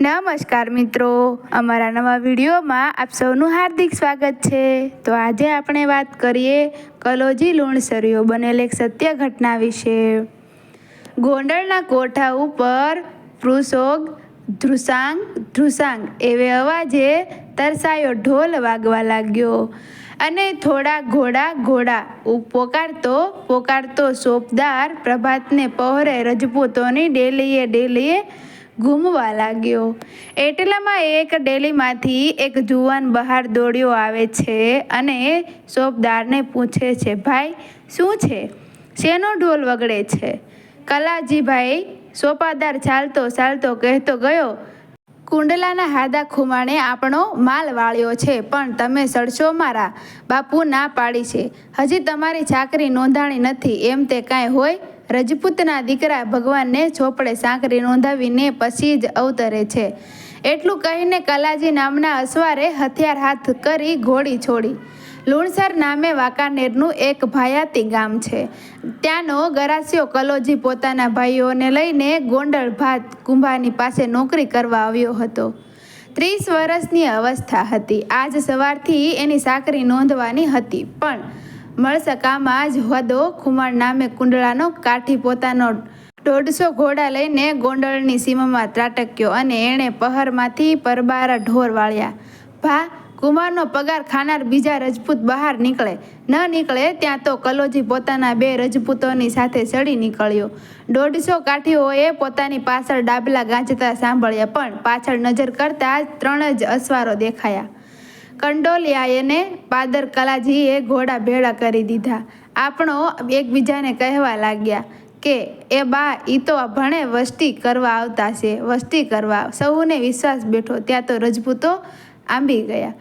નમસ્કાર મિત્રો. અમારા નવા વિડીયોમાં આપ સૌનું હાર્દિક સ્વાગત છે. તો આજે આપણે વાત કરીએ કલોજી લુણસરીઓ બનેલ એક સત્ય ઘટના વિશે. ગોંડલના કોઠા ઉપર પૃષોગ ધ્રુસાંગ ધ્રુસાંગ એવે અવાજે તરસાયો ઢોલ વાગવા લાગ્યો અને થોડા ઘોડા ઘોડા પોકારતો પોકારતો સોપદાર પ્રભાતને પહોરે રજપૂતોની ડેલીએ ડેલીએ ઘૂમવા લાગ્યો. એટલામાં એક ડેલીમાંથી એક જુવાન બહાર દોડ્યો આવે છે અને સોપદારને પૂછે છે, ભાઈ, શું છે? શેનો ઢોલ વગડે છે? કલાજીભાઈ, સોપાદાર ચાલતો ચાલતો કહેતો ગયો. કુંડલાના હાદા ખુમાણે આપણો માલ વાળ્યો છે, પણ તમે સડશો મારા બાપુ ના પાડી છે. હજી તમારી ચાકરી નોંધાણી નથી, એમ તે કાંઈ હોય રજપૂતના દીકરા ભગવાનને ચોપડે સાંકરી નોંધાવીને પછી જ અવતરે છે. એટલું કહીને કલાજી નામના અસવારે હથિયાર હાથ કરી ઘોડી છોડી. લુણસર નામે વાંકાનેરનું એક ભાયાતી ગામ છે. ત્યાંનો ગરાસિયો કલોજી પોતાના ભાઈઓને લઈને ગોંડળ ભાત કુંભાની પાસે નોકરી કરવા આવ્યો હતો. ત્રીસ વર્ષની અવસ્થા હતી. આજ સવારથી એની સાકરી નોંધવાની હતી. પણ મળસકામાં જ હોદો ખુમાર નામે કુંડળાનો કાઠી પોતાનો દોઢસો ઘોડા લઈને ગોંડલની સીમામાં ત્રાટક્યો અને એણે પહરમાંથી પરબારા ઢોર વાળ્યા. ભા, કુમારનો પગાર ખાનાર બીજા રજપૂત બહાર નીકળે. ન નીકળે ત્યાં તો કલોજી પોતાના બે રજપૂતોની સાથે ચડી નીકળ્યો. દોઢસો કાઠીઓએ પોતાની પાછળ ડાબલા ગાંજતા સાંભળ્યા પણ પાછળ નજર કરતાં ત્રણ જ અસવારો દેખાયા. કંડોલિયાએને પાદર કલાજીએ ઘોડા ભેળા કરી દીધા. આપણો એકબીજાને કહેવા લાગ્યા કે, એ બા, ઈ તો ભણે વસ્તી કરવા આવતા છે, વસ્તી કરવા. સૌને વિશ્વાસ બેઠો, ત્યાં તો રજપૂતો આંબી ગયા.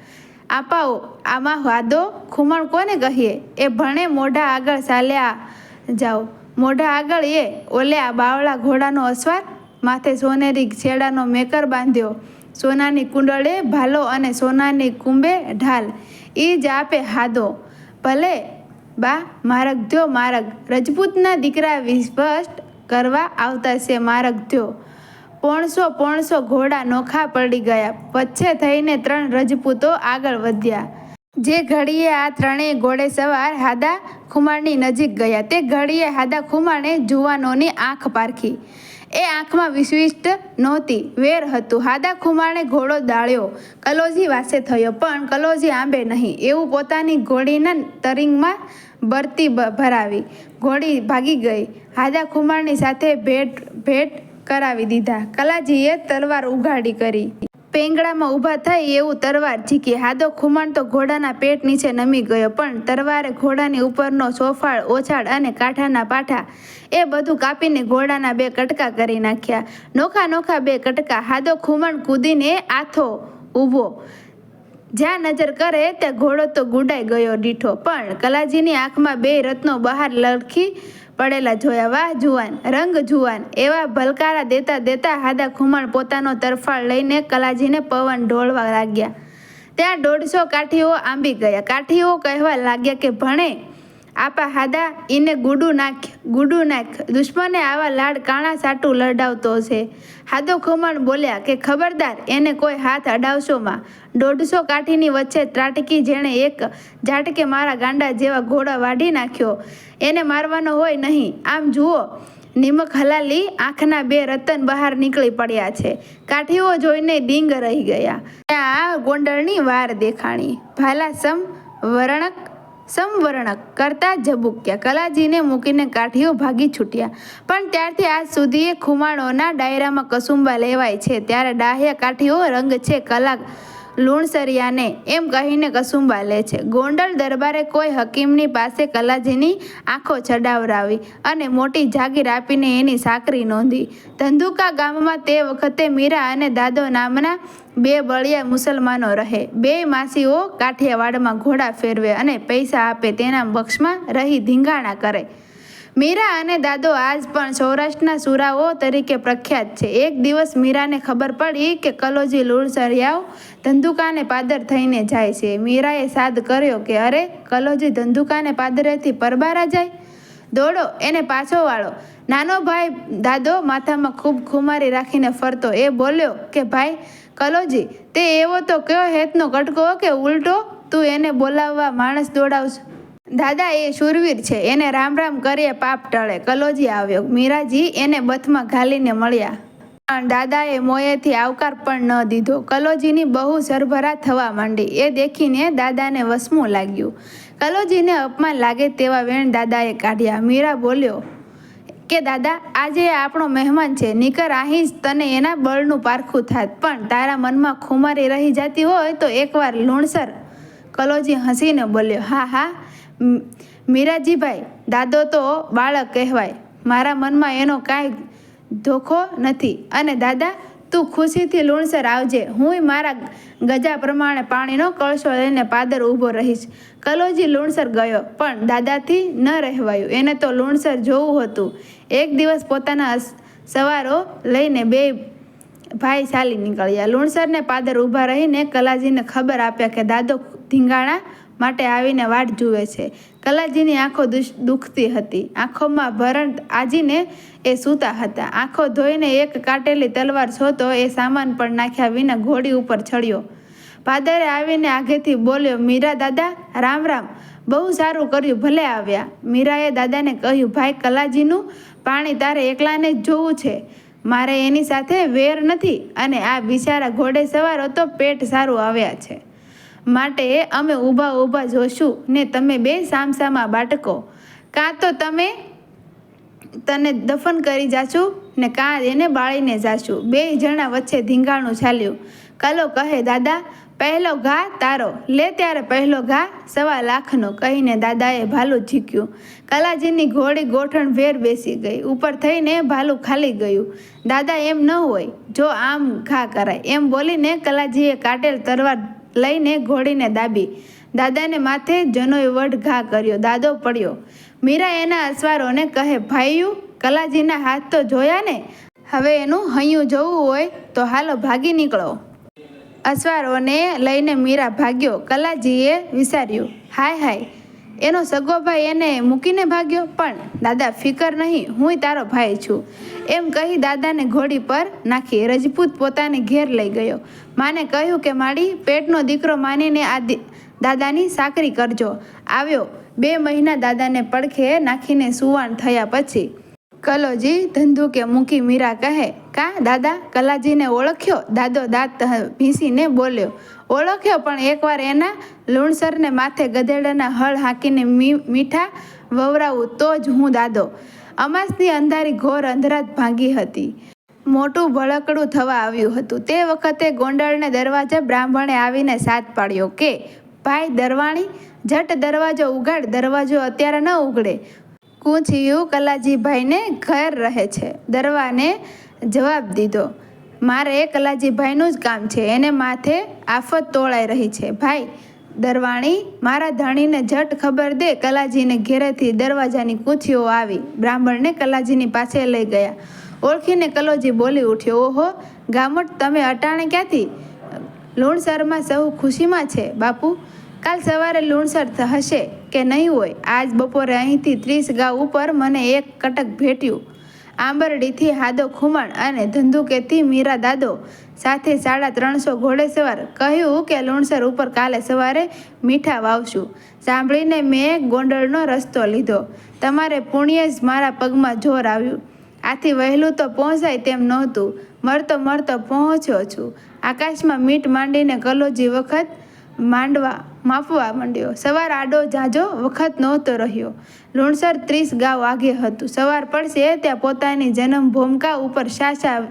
આપાઓ, આમાં વાદો? ખુમણ કોને કહીએ? એ ભણે મોઢા આગળ ચાલ્યા જાઓ. મોઢા આગળ એ? ઓલે આ બાવળા ઘોડાનો અસવાર? માથે સોનેરી છેડાનો મેકર બાંધ્યો. સોનાની કુંડળે ભાલો અને સોનાની કુંભે ઢાલ. એ જ આપે હાદો. ભલે, બા, મારગ ધ્યો મારગ. રજપૂતના દીકરા વિસ્પષ્ટ કરવા આવતા છે મારગ ધ્યો પોણસો પોણસો ઘોડા નોખા પડી ગયા. વચ્ચે થઈને ત્રણ રજપૂતો આગળ વધ્યા. જે ઘડીએ આ ત્રણેય ઘોડે સવાર હાદા ખુમાણની નજીક ગયા. તે ઘડીએ હાદા ખુમાણે જુવાનોની આંખ પારખી. એ આંખમાં વિશિષ્ટ નહોતી. વેર હતું. હાદા ખુમાણે ઘોડો દાળ્યો કલોજી વાસે થયો, પણ કલોજી આંબે નહીં. એવું પોતાની ઘોડીના તરીંગમાં બરતી ભરાવી. ઘોડી ભાગી ગઈ. હાદા ખુમારની સાથે ભેટ ભેટ કરાવી દીધા. કલાજીએ તલવાર ઉઘાડી કરી. પેંગડામાં ઊભા થઈ એવું તરવાર ઝીકી હાદો ખુમાણ તો ઘોડાના પેટ નીચે નમી ગયો, પણ તરવારે ઘોડાની ઉપરનો સોફાળ ઓછાળ અને કાંઠાના પાઠા એ બધું કાપીને ઘોડાના બે કટકા કરી નાખ્યા. નોખા નોખા બે કટકા. હાદો ખુમાણ કૂદીને આથો ઊભો. જ્યાં નજર કરે ત્યાં ઘોડો તો ગુડાઈ ગયો દીઠો પણ કલાજીની આંખમાં બે રત્નો બહાર લડખી પડેલા જોયા, વાહ જુવાન, રંગ જુવાન, એવા ભલકારા દેતા દેતા હાદા ખુમાણ પોતાનો તરફાળ લઈને કલાજીને પવન ઢોળવા લાગ્યા. ત્યાં દોઢસો કાઠીઓ આંબી ગયા. કાઠીઓ કહેવા લાગ્યા કે, ભણે આપા હાદા ઈને ગુડું નાખ ગુડું નાખ. દુશ્મને આવા લાડ કાણા સાટું લડાવતો છે. હાદો ખુમાણ બોલ્યા કે, ખબરદાર, એને કોઈ હાથ અડાવશોમાં દોઢસો કાઠીની વચ્ચે ત્રાટકી જેણે એક ઝાટકે મારા ગાંડા જેવા ઘોડા વાઢી નાખ્યો. એને મારવાનો હોય નહીં. આમ જુઓ, નિમક હલાલી આંખના બે રતન બહાર નીકળી પડ્યા છે. કાઠીઓ જોઈને ડીંગ રહી ગયા. ત્યાં ગોંડળની વાર દેખાણી. ભાલા સમ વર્ણક સમવર્ણક કરતા ઝબુક્યા કલાજીને મૂકીને કાઠીઓ ભાગી છૂટ્યા. પણ ત્યારથી આજ સુધી એ ખુમાણોના ડાયરામાં કસુંબા લેવાય છે. ત્યારે ડાહ્યા કાઠીઓ રંગ છે કલા લુણસરિયાને એમ કહીને કસુંબા લે છે. ગોંડલ દરબારે કોઈ હકીમની પાસે કલાજીની આંખો ચડાવરાવી અને મોટી જાગીર આપીને એની સાકરી નોંધી. ધંધુકા ગામમાં તે વખતે મીરા અને દાદો નામના બે બળિયા મુસલમાનો રહે. બે માસીઓ કાઠિયાવાડમાં ઘોડા ફેરવે અને પૈસા આપે તેના બક્ષમાં રહી ધીંગાણા કરે. મીરા અને દાદો આજ પણ સૌરાષ્ટ્રના સુરાઓ તરીકે પ્રખ્યાત છે. એક દિવસ મીરાને ખબર પડી કે કલોજી લુણસરિયાઓ ધંધુકાને પાદર થઈને જાય છે. મીરાએ સાદ કર્યો કે, અરે, કલોજી ધંધુકાને પાદરેથી પરબારા જાય? દોડો, એને પાછો વાળો. નાનો ભાઈ દાદો માથામાં ખૂબ ખુમારી રાખીને ફરતો. એ બોલ્યો કે, ભાઈ, કલોજી, તે એવો તો કયો હેતનો કટકો કે ઉલટો? તું એને બોલાવવા માણસ દોડાવશ. દાદા એ શૂરવીર છે, એને રામ રામ કરીએ પાપ ટળે. કલોજી આવ્યો. મીરાજી એને બથમાં ઘાલીને મળ્યા. પણ દાદાએ મોયેથી આવકાર પણ ન દીધો. કલોજીની બહુ સરભરા થવા માંડી. એ દેખીને દાદાને વસમું લાગ્યું. કલોજીને અપમાન લાગે તેવા વેણ દાદાએ કાઢ્યા. મીરા બોલ્યો, કે દાદા, આજે આપણો મહેમાન છે. નીકર અહીં જ તને એના બળનું પારખું થાત. પણ તારા મનમાં ખુમારી રહી જતી હોય તો એકવાર લૂણસર. કલોજી હસીને બોલ્યો, હા હા. મીરાજીભાઈ, દાદો તો બાળક કહેવાય. મારા મનમાં એનો કાંઈ ધોખો નથી. અને દાદા, તું ખુશીથી લુણસર આવજે. હું મારા ગજા પ્રમાણે પાણીનો કળશો લઈને પાદર ઊભો રહીશ. કલોજી લુણસર ગયો, પણ દાદાથી ન રહેવાયું. એને તો લુણસર જોવું હતું. એક દિવસ પોતાના સવારો લઈને બે ભાઈ ચાલી નીકળ્યા. લુણસરને પાદર ઊભા રહીને કલાજીને ખબર આપ્યા કે દાદો ધીંગાણા માટે આવીને વાટ જુએ છે. કલાજીની આંખો દુખતી હતી. આંખોમાં ભરણ આજીને એ સૂતા હતા. આંખો ધોઈને એક કાટેલી તલવાર છોતો એ સામાન પણ નાખ્યા વિના ઘોડી ઉપર ચડ્યો. પાદરે આવીને આગેથી બોલ્યો, મીરા દાદા, રામ રામ. બહુ સારું કર્યું, ભલે આવ્યા. મીરાએ દાદાને કહ્યું, ભાઈ, કલાજીનું પાણી તારે એકલાને જ જોવું છે. મારે એની સાથે વેર નથી અને આ બિચારા ઘોડે સવારો તો પેટ સારું આવ્યા છે. માટે અમે ઊભા ઊભા જોશું ને તમે બે સામસામા બાટકો. કાં તો તમે તને દફન કરી જાશું ને કાં એને બાળીને જાશું. બે જણા વચ્ચે ધીંગાણું ચાલ્યું. કલો કહે, દાદા, પહેલો ઘા તારો. લે ત્યારે પહેલો ઘા. સવા લાખનો કહીને દાદાએ ભાલું ઝીક્યું કલાજીની ઘોડી ગોઠણ વેર બેસી ગઈ. ઉપર થઈને ભાલું ખાલી ગયું. દાદા, એમ ન હોય. જો આમ ઘા કરાય. એમ બોલીને કલાજીએ કાટેલ તરવાર લઈને ઘોડીને દાબી. દાદાને માથે જનોય વડ ઘા કર્યો. દાદો પડ્યો. મીરા એના અસવારોને કહે, ભાઈયું, કલાજીના હાથ તો જોયા ને? હવે એનું હૈયું જોવું હોય તો હાલો ભાગી નીકળો. અસવારોને લઈને મીરા ભાગ્યો. કલાજીએ વિચાર્યું, હાય હાય એનો સગો ભાઈ એને મૂકીને ભાગ્યો, પણ દાદા, ફિકર નહીં, હું તારો ભાઈ છું. એમ કહી દાદાને ઘોડી પર નાખી રજપૂત પોતાને ઘેર લઈ ગયો. માને કહ્યું કે માડી પેટનો દીકરો માનીને આ દાદાની સાકરી કરજો. આવ્યો. બે મહિના દાદાને પડખે નાખીને સુવાણ થયા પછી કલોજી ધંધુ કે મૂકી મીરા કહે, કા દાદા? કલાજીને ઓળખ્યો? દાદો દાંત ભીંસીને બોલ્યો, ઓળખ્યો પણ એકવાર એના લુણસરને માથે ગધેડાના હળ હાંકીને મીઠા વવરાવું તો જ હું દાદો. અમાસની અંધારી ઘોર અંધરાત ભાંગી હતી. મોટું ભળકડું થવા આવ્યું હતું. તે વખતે ગોંડળને દરવાજે બ્રાહ્મણે આવીને સાથ પાડ્યો કે, ભાઈ દરવાણી, જટ દરવાજો ઉગાડ, દરવાજો અત્યારે ન ઉગડે. કૂંચિયું કલાજીભાઈને ઘર રહે છે. દરવાને જવાબ દીધો, મારે કલાજીભાઈનું જ કામ છે, એને માથે આફત તોળાઈ રહી છે. ભાઈ, દરવાણી, મારા ધણીને જટ ખબર દે, કલાજીને ઘેરેથી દરવાજાની કુંછીઓ આવી. બ્રાહ્મણને કલાજીની પાસે લઈ ગયા. ઓળખીને કલોજી બોલી ઉઠ્યો, ઓહો ગામટ તમે અટાણે ક્યાંથી? લુણસરમાં સૌ ખુશીમાં છે. બાપુ કાલ સવારે લુણસર હશે કે નહીં હોય? આજ બપોરે અહીંથી ત્રીસ ગાઉ ઉપર મને એક કટક ભેટ્યું. આંબરડીથી હાદો ખુમણ અને ધંધુકેથી મીરા દાદો સાથે સાડા ત્રણસો ઘોડેસવાર કહ્યું કે લુણસર ઉપર કાલે સવારે મીઠા વાવશું. સાંભળીને મેં ગોંડલનો રસ્તો લીધો. તમારે પુણ્ય જ મારા પગમાં જોર આવ્યું. આથી વહેલું તો પહોંચાય તેમ નહોતું. મળતો મળતો પહોંચ્યો છું. આકાશમાં મીટ માંડીને કલોજી વખત માંડવા માપવા માંડ્યો. સવાર આડો જાજો, વખત નહોતો રહ્યો. લુણસર ત્રીસ ગાવ આગે હતું. સવાર પડશે, ત્યાં પોતાની જન્મ ભૂમિકા ઉપર શાશા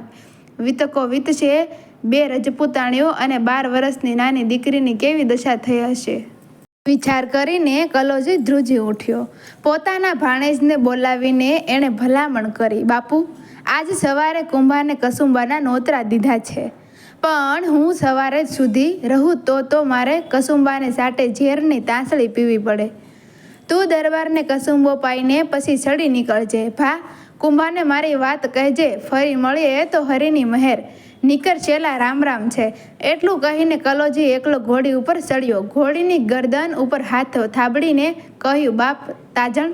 વિતકો વીતશે. બે રજપૂતાણીઓ અને બાર વર્ષની નાની દીકરીની કેવી દશા થઈ હશે? વિચાર કરીને કલોજી ધ્રુજી ઉઠ્યો. પોતાના ભાણેજને બોલાવીને એણે ભલામણ કરી, બાપુ, આજ સવારે કુંભાને કસુંબાના નોતરા દીધા છે. પણ હું સવારે સુધી રહું તો તો મારે કસુંબાને સાટે ઝેરની તાંસળી પીવી પડે. તું દરબારને કસુંબો પાઈને પછી ચડી નીકળજે. ભા, કુંભાને મારી વાત કહેજે. ફરી મળીએ તો હરિની મહેર. નીકર છેલા રામ રામ છે. એટલું કહીને કલોજી એકલો ઘોડી ઉપર ચડ્યો. ઘોડીની ગરદન ઉપર હાથ થાબડીને કહ્યું, બાપ, તાજણ,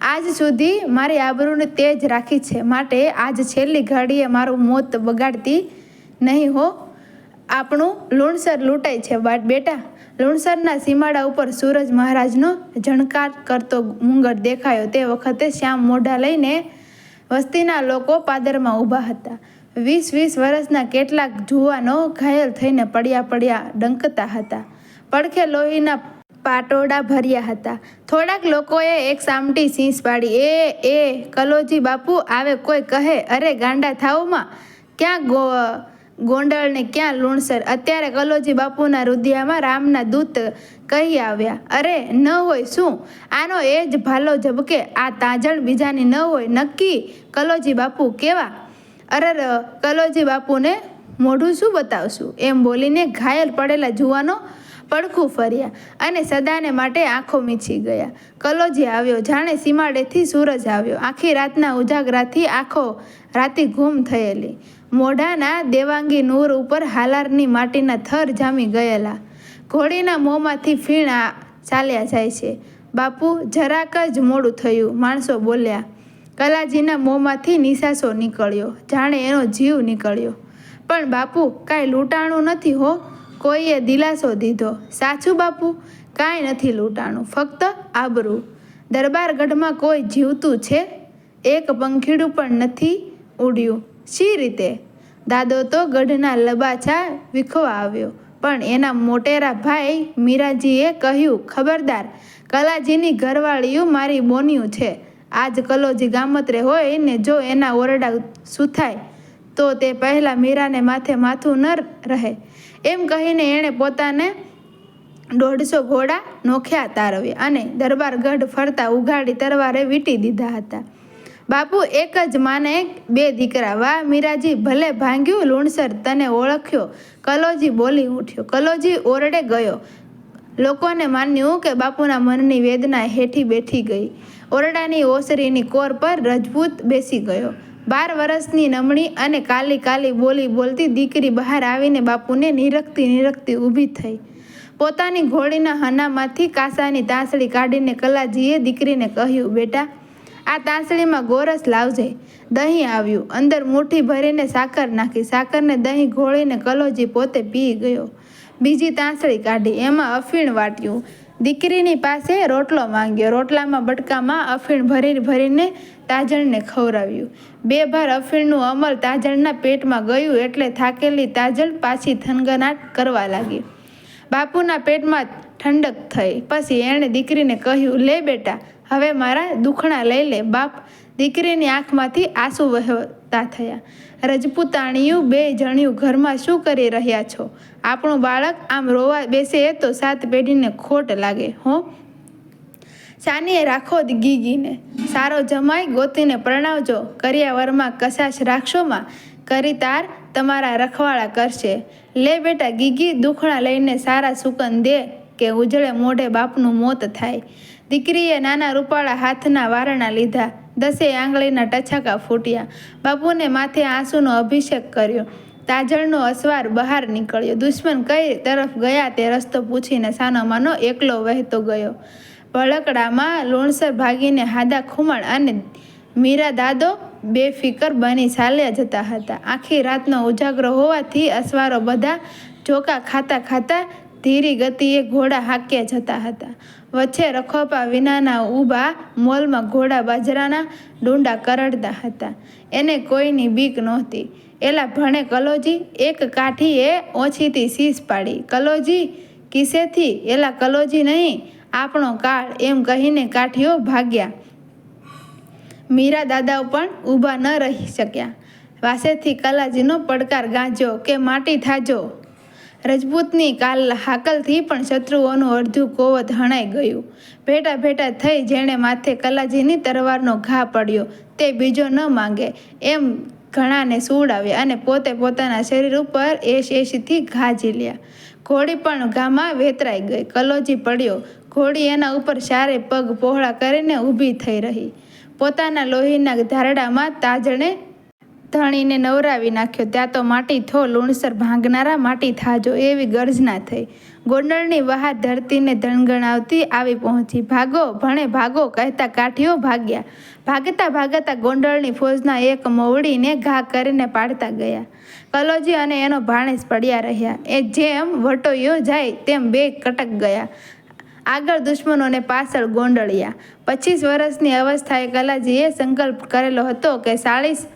આજ સુધી મારી આબરૂને તેજ રાખી છે. માટે આજ છેલ્લી ઘડીએ મારું મોત બગાડતી નહીં હો. આપણું લુણસર લૂંટાય છે બાટ બેટા. લુણસરના સીમાડા ઉપર સૂરજ મહારાજનો ઝણકાર કરતો મુંગટ દેખાયો તે વખતે શ્યામ મોઢા લઈને વસ્તીના લોકો પાદરમાં ઊભા હતા. વીસ વીસ વર્ષના કેટલાક જુવાનો ઘાયલ થઈને પડ્યા પડ્યા ડંકતા હતા. પડખે લોહીના પાટોડા ભર્યા હતા. થોડાક લોકોએ એક સામટી સીંસ પાડી. એ એ, કલોજી બાપુ, આવે કોઈ કહે? અરે ગાંડા થાવમાં ક્યાં ગો ગોંડળ ને ક્યાં લુણસર? અત્યારે કલોજી બાપુના રુધિયામાં રામના દૂત કહી આવ્યા, અરે, ન હોય શું? આનો એ જ ભાલો ઝબકે, આ તાજણ બીજાની ન હોય, નક્કી? કલોજી બાપુ કેવા? અરર, કલોજી બાપુને મોઢું શું બતાવશું? એમ બોલીને ઘાયલ પડેલા જુવાનો પડખું ફર્યા અને સદાને માટે આંખો મીચી ગયા. કલોજી આવ્યો, જાણે સીમાડેથી સૂરજ આવ્યો. આખી રાતના ઉજાગરાથી આંખો રાતી ગુમ થયેલી. મોઢાના દેવાંગી નૂર ઉપર હાલારની માટીના થર જામી ગયેલા. ઘોડીના મોંમાંથી ફીણ ચાલ્યા જાય છે. બાપુ, જરાક જ મોડું થયું, માણસો બોલ્યા. કલાજીના મોંમાંથી નિશાસો નીકળ્યો. જાણે એનો જીવ નીકળ્યો. પણ બાપુ, કાંઈ લૂંટાણું નથી હો. કોઈએ દિલાસો દીધો. સાચું બાપુ, કાંઈ નથી લૂંટાણું. ફક્ત આબરું. દરબારગઢમાં કોઈ જીવતું છે? એક પંખીડું પણ નથી ઉડ્યું. શી રીતે? દાદો તો ગઢના લબાછા વિખવા આવ્યો. પણ એના મોટેરા ભાઈ મીરાજીએ કહ્યું, ખબરદાર, કલાજીની ઘરવાળીયું મારી બોન્યું છે. આજ કલોજી ગામત્રે હોય ને જો એના ઓરડા સુથાય, તો તે પહેલાં મીરાને માથે માથું ન રહે. એમ કહીને એણે પોતાને દોઢસો ઘોડા નોખ્યા તારવ્યા અને દરબારગઢ ફરતા ઉઘાડી તરવારે વીંટી દીધા હતા. બાપુ એક જ માને બે દીકરા. વાહ, મીરાજી, ભલે ભાંગ્યું, લુણસર તને ઓળખ્યો. કલોજી બોલી ઉઠ્યો. કલોજી ઓરડે ગયો. લોકોને માન્યું કે બાપુના મનની વેદના હેઠી બેઠી ગઈ. ઓરડાની ઓસરીની કોર પર રજપૂત બેસી ગયો. બાર વર્ષની નમણી અને કાલી કાલી બોલી બોલતી દીકરી બહાર આવીને બાપુને નિરખતી નિરખતી ઊભી થઈ. પોતાની ઘોડીના હનામાંથી કાસાની તાંસળી કાઢીને કલાજીએ દીકરીને કહ્યું, બેટા આ તાંસળીમાં ગોરસ લાવજે. દહીં આવ્યું. અંદર મુઠ્ઠી ભરીને સાકર નાખી. સાકરને દહીં ઘોળીને કલોજી પોતે પી ગયો. બીજી તાંસળી કાઢી. એમાં અફીણ વાટ્યું. દીકરીની પાસે રોટલો માંગ્યો. રોટલામાં બટકામાં અફીણ ભરી ભરીને તાજણને ખવડાવ્યું. બે ભાર અફીણનું અમલ તાજણના પેટમાં ગયું એટલે થાકેલી તાજણ પાછી થનગનાટ કરવા લાગી. બાપુના પેટમાં ઠંડક થઈ. પછી એણે દીકરીને કહ્યું, લે બેટા હવે મારા દુખણા લઈ લે, બાપ. દીકરીની આંખમાંથી આંસુ વહેતા થયા. રજપૂતાણીયું બે જણિયું ઘરમાં શું કરી રહ્યા છો? આપણું બાળક આમ રોવા બેસે તો સાત પેઢીને ખોટ લાગે, હો? સાનીએ રાખો દ ગીગીને. સારો જમાઈ ગોતીને પ્રણાવજો. કરિયાવરમાં કશાશ રાખશોમાં કરી તાર તમારા રખવાળા કરશે. લે બેટા ગીગી, દુખણા લઈને સારા સુકન દે કે ઉજળે મોઢે બાપનું મોત થાય. દીકરીએ નાના રૂપાળા હાથના વારણા લીધા. દસે આંગળીના ટછાકા ફૂટ્યા. બાપુને માથે આંસુનો અભિષેક કર્યો. તાજળનો અસવાર બહાર નીકળ્યો. દુશ્મન કઈ તરફ ગયા તે રસ્તો પૂછીને સાનોમાનો એકલો વહેતો ગયો. ભળકડામાં લુણસર ભાગીને હાદા ખુમણ અને મીરા દાદો બેફિકર બની ચાલ્યા જતા હતા. આખી રાતનો ઉજાગરો હોવાથી અસવારો બધા ચોકા ખાતા ખાતા ધીરી ગતિએ ઘોડા હાંક્યા જતા હતા. વચ્ચે રખોપા વિનાના ઊભા મોલમાં ઘોડા બાજરાના ડુંડા કરડતા હતા. એને કોઈની બીક નહોતી. એલા ભણે કલોજી એક કાઠીએ ઓછીથી શીશ પાડી. કલોજી, કિસેથી? એલા કલોજી નહીં, આપણો કાળ એમ કહીને કાઠીઓ ભાગ્યા. મીરા દાદાઓ પણ ઊભા ન રહી શક્યા. વાસેથી કલાજીનો પડકાર ગાંજો કે માટી થાજો? રજપૂતની કાલ હાકલથી પણ શત્રુઓનું અડધું કોવત હણાઈ ગયું. ભેટા ભેટા થઈ જેણે માથે કલાજીની તરવારનો ઘા પડ્યો. તે બીજો ન માંગે. એમ ઘણાને સુવડાવ્યા અને પોતે પોતાના શરીર ઉપર એશ એશથી ઘા ઝીલ્યા. ઘોડી પણ ઘામાં વેતરાઈ ગઈ. કલોજી પડ્યો. ઘોડી એના ઉપર સારે પગ પહોળા કરીને ઊભી થઈ રહી. પોતાના લોહીના ધારડામાં તાજણે ધણીને નવરાવી નાખ્યો. ત્યાં તો માટી થો, લુણસર ભાંગનારા માટી થાજો એવી ગર્જના થઈ. ગોંડલની બહાર ધરતીને ધણગણાવતી આવી પહોંચી. ભાગો, ભણે ભાગો, કહેતા કાઠીઓ ભાગ્યા. ભાગતા ભાગતા ગોંડલની ફોજના એક મોવડીને ઘા કરીને પાડતા ગયા. કલોજી અને એનો ભાણેજ પડ્યા રહ્યા. એ જેમ વટોયો જાય તેમ બે કટક ગયા. આગળ દુશ્મનોને પાછળ ગોંડળ્યા પચીસ વર્ષની અવસ્થાએ કલાજીએ સંકલ્પ કરેલો હતો કે ચાળીસ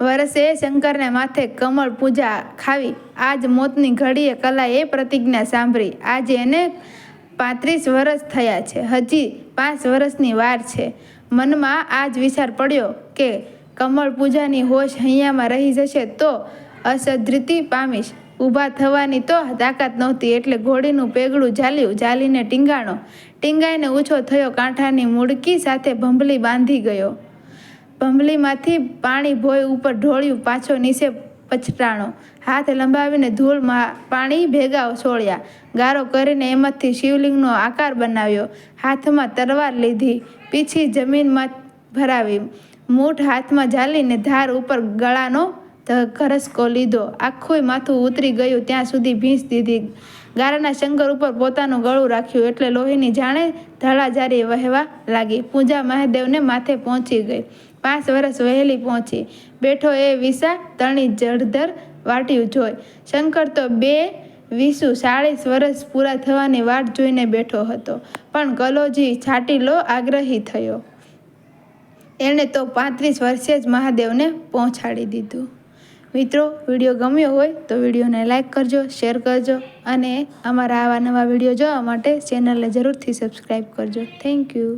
વર્ષે શંકરને માથે કમળ પૂજા ખાવી. આજ મોતની ઘડીએ કલાએ પ્રતિજ્ઞા સાંભળી. આજે એને પાંત્રીસ વર્ષ થયા છે. હજી પાંચ વર્ષની વાર છે. મનમાં આ જ વિચાર પડ્યો કે કમળ પૂજાની હોશ હૈયામાં રહી જશે તો અસધૃતિ પામીશ. ઊભા થવાની તો તાકાત નહોતી. એટલે ઘોડીનું પેગડું ઝાલ્યું. ઝાલીને ટીંગાણો. ટીંગાઈને ઊંચો થયો. કાંઠાની મુડકી સાથે ભંભલી બાંધી ગયો. ભંભલીમાંથી પાણી ભોય ઉપર ઢોળ્યું, પાછો નીચે પછટાણો. હાથ લંબાવીને ધૂળમાં પાણી ભેગા છોડ્યા. ગારો કરીને એમાંથી શિવલિંગનો આકાર બનાવ્યો. હાથમાં તરવાર લીધી, પીછી જમીનમાં ભરાવી. મૂઠ હાથમાં ઝાલીને ધાર ઉપર ગળાનો ઘરસકો લીધો. આખું માથું ઉતરી ગયું, ત્યાં સુધી ભીંસ દીધી. ગારાના શંકર ઉપર પોતાનું ગળું રાખ્યું, એટલે લોહીની જાણે ધળાજારી વહેવા લાગી. પૂજા મહાદેવને માથે પહોંચી ગઈ. પાંચ વર્ષ વહેલી પહોંચી. બેઠો એ વિસા તણી જળધર વાટ્યું જોઈ. શંકર તો બે વિસુ ચાળીસ વર્ષ પૂરા થવાની વાટ જોઈને બેઠો હતો. પણ કલોજી છાટીલો આગ્રહી થયો. એણે તો પાંત્રીસ વર્ષે જ મહાદેવને પહોંચાડી દીધું. મિત્રો, વીડિયો ગમ્યો હોય તો વિડીયોને લાઈક કરજો, શેર કરજો અને અમારા આવા નવા વીડિયો જોવા માટે ચેનલને જરૂરથી સબસ્ક્રાઈબ કરજો. Thank you.